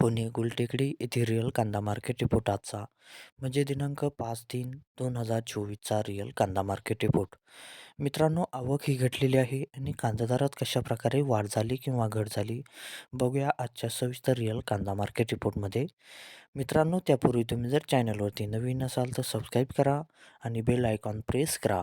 पुणे गुलटेकडी येथे रिअल कांदा market report आजचा. म्हणजे दिनांक पाच तीन दोन हजार चोवीसचा रिअल कांदा मार्केट रिपोर्ट मित्रांनो आवक ही घटलेली आहे आणि कांदा दरात कशा प्रकारे वाढ झाली किंवा घट झाली बघूया आजच्या सविस्तर रिअल कांदा मार्केट रिपोर्टमध्ये मित्रांनो त्यापूर्वी तुम्ही जर चॅनलवरती नवीन असाल तर सबस्क्राईब करा आणि बेल आयकॉन प्रेस करा.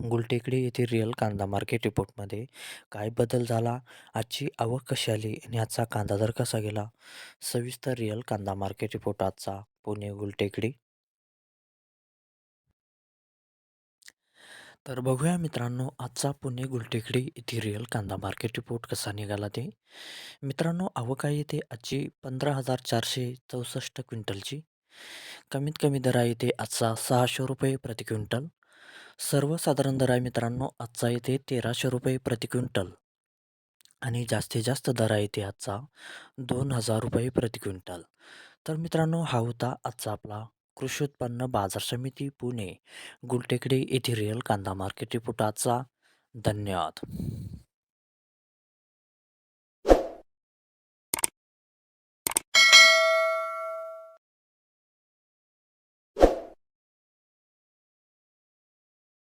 गुलटेकडी येथे रिअल कांदा मार्केट रिपोर्टमध्ये काय बदल झाला? आजची आवक कशी आली आणि आजचा कांदा दर कसा गेला? सविस्तर रिअल कांदा मार्केट रिपोर्ट आजचा. पुणे गुलटेकडी. तर बघूया मित्रांनो आजचा पुणे गुलटेकडी येथे रिअल कांदा मार्केट रिपोर्ट कसा निघाला ते. मित्रांनो आवक आहे इथे आजची पंधरा हजार चारशे चौसष्ट क्विंटलची. कमीत कमी दर आहे आजचा सहाशे रुपये प्रति क्विंटल. सर्वसाधारण दर आहे मित्रांनो आजचा येथे तेराशे रुपये प्रति क्विंटल. आणि जास्तीत जास्त दर आहे ते आजचा दोन हजार रुपये प्रति क्विंटल. तर मित्रांनो हा होता आजचा आपला कृषी उत्पन्न बाजार समिती पुणे गुलटेकडे येथे रिअल कांदा मार्केट रिपोर्ट आजचा. धन्यवाद.